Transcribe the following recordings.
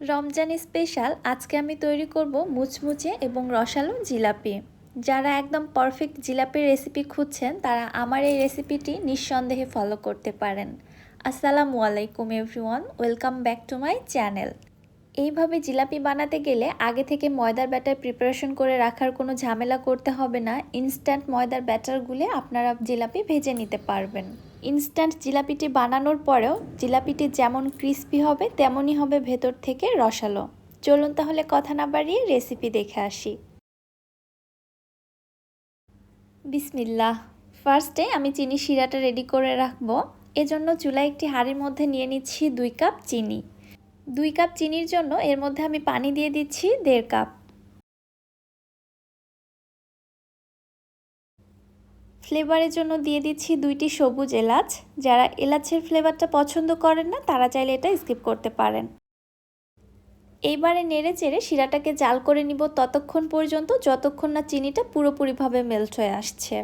Ramzan special আজকে আমি তৈরি করব মুচমুচে এবং রসালো জিলাপি। যারা একদম পারফেক্ট জিলাপির রেসিপি খুঁজছেন, তারা আমার এই রেসিপিটি নিঃসন্দেহে ফলো করতে পারেন। আসসালামু আলাইকুম everyone welcome back to my channel এইভাবে জিলাপি বানাতে গেলে আগে থেকে ময়দার ব্যাটার প্রিপারেশন করে রাখার কোনো ঝামেলা করতে হবে না। ইনস্ট্যান্ট ময়দার ব্যাটার গুলে আপনারা জিলাপি ভেজে নিতে পারবেন। ইনস্ট্যান্ট জিলাপিটি বানানোর পরেও জিলাপিটি যেমন ক্রিস্পি হবে, তেমনই হবে ভেতর থেকে রসালো। চলুন তাহলে কথা না বাড়িয়ে রেসিপি দেখে আসি। বিসমিল্লাহ। ফার্স্টে আমি চিনি শিরাটা রেডি করে রাখব। এজন্য চুলায় একটি হাঁড়ির মধ্যে নিয়ে নিচ্ছি দুই কাপ চিনি। দুই কাপ চিনির জন্য এর মধ্যে আমি পানি দিয়ে দিচ্ছি দেড় কাপ। ফ্লেভারের জন্য দিয়ে দিচ্ছি দুইটি সবুজ এলাচ। যারা এলাচের ফ্লেভারটা পছন্দ করেন না, তারা চাইলে এটা স্কিপ করতে পারেন। এইবারে নেড়ে চেড়ে শিরাটাকে জাল করে নিব ততক্ষণ পর্যন্ত, যতক্ষণ না চিনিটা পুরোপুরিভাবে মেল্ট হয়ে আসছে।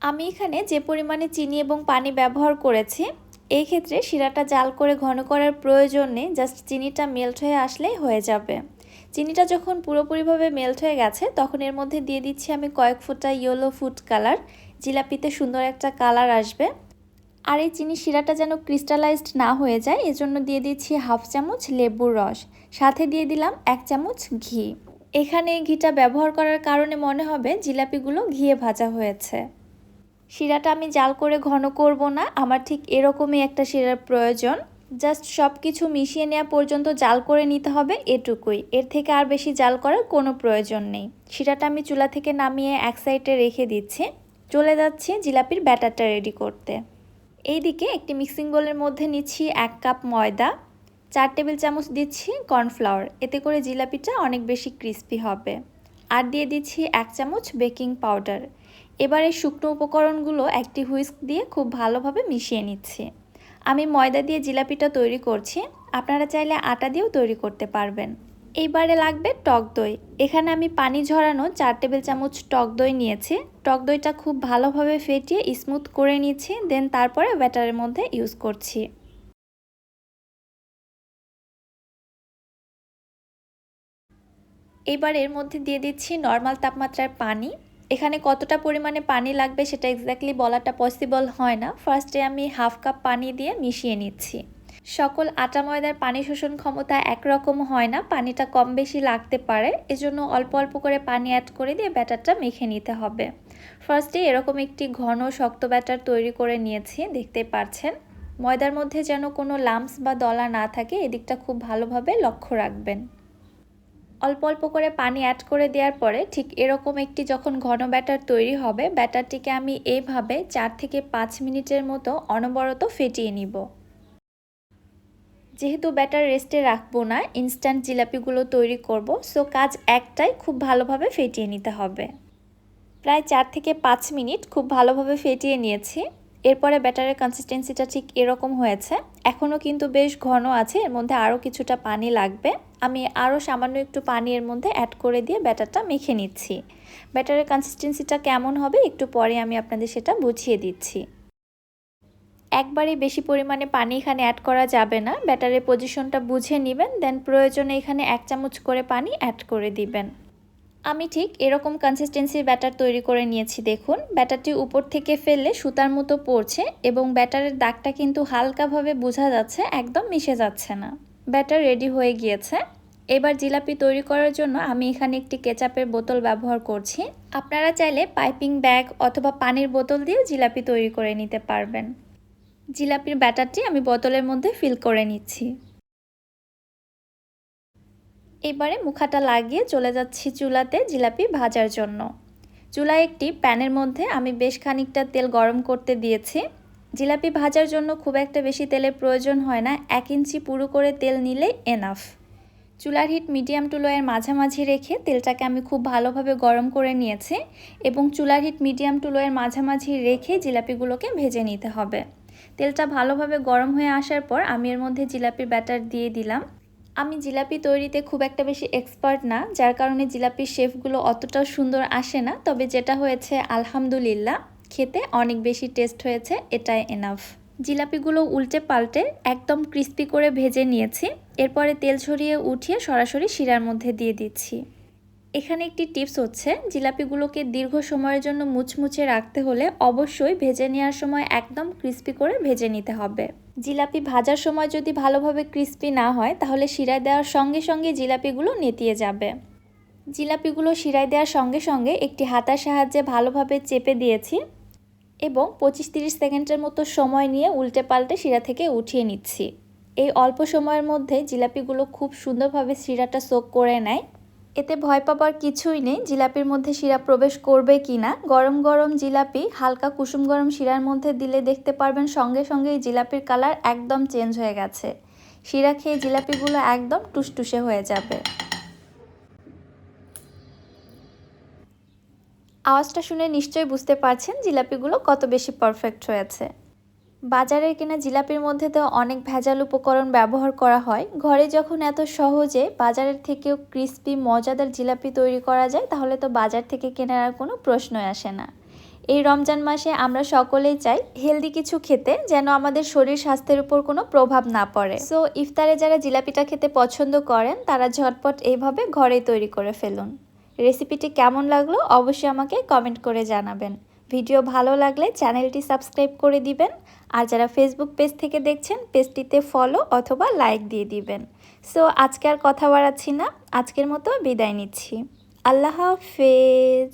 আমি এখানে যে পরিমাণে চিনি এবং পানি ব্যবহার করেছি এই ক্ষেত্রে শিরাটা জাল করে ঘন করার প্রয়োজন নেই জাস্ট চিনিটা মেল্ট হয়ে আসলেই হয়ে যাবে। চিনিটা যখন পুরোপুরিভাবে মেল্ট হয়ে গেছে, তখন এর মধ্যে দিয়ে দিচ্ছি আমি কয়েক ফুটা ইয়েলো ফুড কালার জিলাপিতে সুন্দর একটা কালার আসবে। আর এই চিনি শিরাটা যেন ক্রিস্টালাইজড না হয়ে যায়, এজন্য দিয়ে দিচ্ছি হাফ চামচ লেবুর রস। সাথে দিয়ে দিলাম এক চামচ ঘি। এখানে ঘিটা ব্যবহার করার কারণে মনে হবে জিলাপিগুলো ঘিয়ে ভাজা হয়েছে। শিরাটা আমি জাল করে ঘন করব না, আমার ঠিক এরকমই একটা শিরার প্রয়োজন। জাস্ট সব কিছু মিশিয়ে নেওয়া পর্যন্ত জাল করে নিতে হবে এটুকুই। এর থেকে আর বেশি জাল করার কোনো প্রয়োজন নেই। শিরাটা আমি চুলা থেকে নামিয়ে এক সাইডে রেখে দিচ্ছি। চলে যাচ্ছি জিলাপির ব্যাটারটা রেডি করতে। এইদিকে একটি মিক্সিং বোলের মধ্যে নিচ্ছি এক কাপ ময়দা, চার টেবিল চামচ দিচ্ছি কর্নফ্লাওয়ার। এতে করে জিলাপিটা অনেক বেশি ক্রিস্পি হবে। আর দিয়ে দিচ্ছি এক চামচ বেকিং পাউডার। এবার এই শুকনো উপকরণগুলো একটি হুইস্ক দিয়ে খুব ভালোভাবে মিশিয়ে নিচ্ছি। আমি ময়দা দিয়ে জিলাপিটা তৈরি করছি। আপনারা চাইলে আটা দিয়েও তৈরি করতে পারবেন। এইবারে লাগবে টক দই। এখানে আমি পানি ঝরানো চার টেবিল চামচ টক দই নিয়েছি। টক দইটা খুব ভালোভাবে ফেটিয়ে স্মুথ করে নিচ্ছি, দেন তারপরে ব্যাটারের মধ্যে ইউজ করছি। এবার এর মধ্যে দিয়ে দিচ্ছি নর্মাল তাপমাত্রার পানি। এখানে কতটা পরিমাণে পানি লাগবে সেটা এক্স্যাক্টলি বলাটা পসিবল হয় না। ফার্স্টে আমি হাফ কাপ পানি দিয়ে মিশিয়ে নিচ্ছি। সকল আটা ময়দার পানি শোষণ ক্ষমতা একরকম হয় না, পানিটা কম বেশি লাগতে পারে। এজন্য অল্প অল্প করে পানি অ্যাড করে দিয়ে ব্যাটারটা মেখে নিতে হবে। ফার্স্টে এরকম একটি ঘন শক্ত ব্যাটার তৈরি করে নিয়েছি, দেখতে পারছেন ময়দার মধ্যে যেন কোনো লাম্পস বা দলা না থাকে, এদিকটা খুব ভালোভাবে লক্ষ্য রাখবেন। অল্প অল্প করে পানি অ্যাড করে দেওয়ার পরে ঠিক এরকম একটি যখন ঘন ব্যাটার তৈরি হবে, ব্যাটারটিকে আমি এইভাবে চার থেকে পাঁচ মিনিটের মতো অনবরত ফেটিয়ে নিব। যেহেতু ব্যাটার রেস্টে রাখব না ইনস্ট্যান্ট জিলাপিগুলো তৈরি করব সো কাজ একটাই খুব ভালোভাবে ফেটিয়ে নিতে হবে। প্রায় চার থেকে পাঁচ মিনিট খুব ভালোভাবে ফেটিয়ে নিয়েছি। এরপরে ব্যাটারের কনসিস্টেন্সিটা ঠিক এরকম হয়েছে। এখনও কিন্তু বেশ ঘন আছে, এর মধ্যে আরও কিছুটা পানি লাগবে। আমি আরও সামান্য একটু পানি এর মধ্যে অ্যাড করে দিয়ে ব্যাটারটা মেখে নিচ্ছি। ব্যাটারের কনসিস্টেন্সিটা কেমন হবে একটু পরে আমি আপনাদের সেটা বুঝিয়ে দিচ্ছি। একবারে বেশি পরিমাণে পানি এখানে অ্যাড করা যাবে না। ব্যাটারের পজিশনটা বুঝে নেবেন দেন প্রয়োজনে এখানে এক চামচ করে পানি অ্যাড করে দিবেন। আমি ঠিক এরকম কনসিস্টেন্সির ব্যাটার তৈরি করে নিয়েছি, দেখুন। ব্যাটারটি উপর থেকে ফেললে সুতার মতো পড়ছে এবং ব্যাটারের দাগটা কিন্তু হালকাভাবে বোঝা যাচ্ছে, একদম মিশে যাচ্ছে না। ব্যাটার রেডি হয়ে গিয়েছে। এবার জিলাপি তৈরি করার জন্য আমি এখানে একটি কেচাপের বোতল ব্যবহার করছি। আপনারা চাইলে পাইপিং ব্যাগ অথবা পানির বোতল দিয়ে জিলাপি তৈরি করে নিতে পারবেন। জিলাপির ব্যাটারটি আমি বোতলের মধ্যে ফিল করে নিচ্ছি। এবারে মুখাটা লাগিয়ে চলে যাচ্ছি চুলাতে জিলাপি ভাজার জন্য। চুলায় একটি প্যানের মধ্যে আমি বেশ খানিকটা তেল গরম করতে দিয়েছি। জিলাপি ভাজার জন্য খুব একটা বেশি তেলের প্রয়োজন হয় না, এক ইঞ্চি পুরো করে তেল নিলে এনাফ চুলার হিট মিডিয়াম টু লোয়ের মাঝামাঝি রেখে তেলটাকে আমি খুব ভালোভাবে গরম করে নিয়েছি এবং চুলার হিট মিডিয়াম টু লোয়ের মাঝামাঝি রেখে জিলাপিগুলোকে ভেজে নিতে হবে। তেলটা ভালোভাবে গরম হয়ে আসার পর আমি এর মধ্যে জিলাপির ব্যাটার দিয়ে দিলাম। আমি জিলাপি তৈরিতে খুব একটা বেশি এক্সপার্ট না, যার কারণে জিলাপির শেফগুলো অতটাও সুন্দর আসে না। তবে যেটা হয়েছে, আলহামদুলিল্লাহ, খেতে অনেক বেশি টেস্ট হয়েছে, এটাই এনাফ জিলাপিগুলো উল্টে পাল্টে একদম ক্রিস্পি করে ভেজে নিয়েছি। এরপরে তেল ছড়িয়ে উঠিয়ে সরাসরি শিরার মধ্যে দিয়ে দিচ্ছি। এখানে একটি টিপস হচ্ছে, জিলাপিগুলোকে দীর্ঘ সময়ের জন্য মুচমুচে রাখতে হলে অবশ্যই ভেজে নেওয়ার সময় একদম ক্রিস্পি করে ভেজে নিতে হবে। জিলাপি ভাজার সময় যদি ভালোভাবে ক্রিস্পি না হয়, তাহলে শিরায় দেওয়ার সঙ্গে সঙ্গে জিলাপিগুলো নেতিয়ে যাবে। জিলাপিগুলো শিরায় দেওয়ার সঙ্গে সঙ্গে একটি হাতার সাহায্যে ভালোভাবে চেপে দিয়েছি এবং পঁচিশ তিরিশ সেকেন্ডের মতো সময় নিয়ে উল্টে পাল্টে শিরা থেকে উঠিয়ে নিচ্ছি। এই অল্প সময়ের মধ্যে জিলাপিগুলো খুব সুন্দরভাবে শিরাটা সোক করে নেয়। এতে ভয় পাবার কিছুই নেই। জিলাপির মধ্যে শিরা প্রবেশ করবে কি না? গরম গরম জিলাপি, হালকা কুসুম গরম শিরার মধ্যে দিলে দেখতে পারবেন সঙ্গে সঙ্গে এই জিলাপির কালার একদম চেঞ্জ হয়ে গেছে। শিরা খেয়ে জিলাপিগুলো একদম টুসটুসে হয়ে যাবে। আওয়াজটা শুনে নিশ্চয়ই বুঝতে পারছেন জিলাপিগুলো কত বেশি পারফেক্ট হয়েছে। বাজারের কেনা জিলাপির মধ্যে তো অনেক ভেজাল উপকরণ ব্যবহার করা হয়। ঘরে যখন এত সহজে বাজারের থেকেও ক্রিস্পি, মজাদার জিলাপি তৈরি করা যায়, তাহলে তো বাজার থেকে কেনার আর কোনো প্রশ্নই আসে না। এই রমজান মাসে আমরা সকলেই চাই হেলদি কিছু খেতে যেন আমাদের শরীর স্বাস্থ্যের উপর কোনো প্রভাব না পড়ে। সো ইফতারে যারা জিলাপিটা খেতে পছন্দ করেন, তারা ঝটপট এইভাবে ঘরেই তৈরি করে ফেলুন। রেসিপিটি কেমন লাগল অবশ্যই আমাকে কমেন্ট করে জানাবেন। ভিডিও ভালো লাগলে চ্যানেলটি সাবস্ক্রাইব করে দিবেন। আর যারা ফেসবুক পেজ থেকে দেখছেন পেজটিতে ফলো অথবা লাইক দিয়ে দিবেন। সো আজকে আর কথা বাড়াচ্ছি না। আজকের মতো বিদায় নিচ্ছি। আল্লাহ হাফেজ।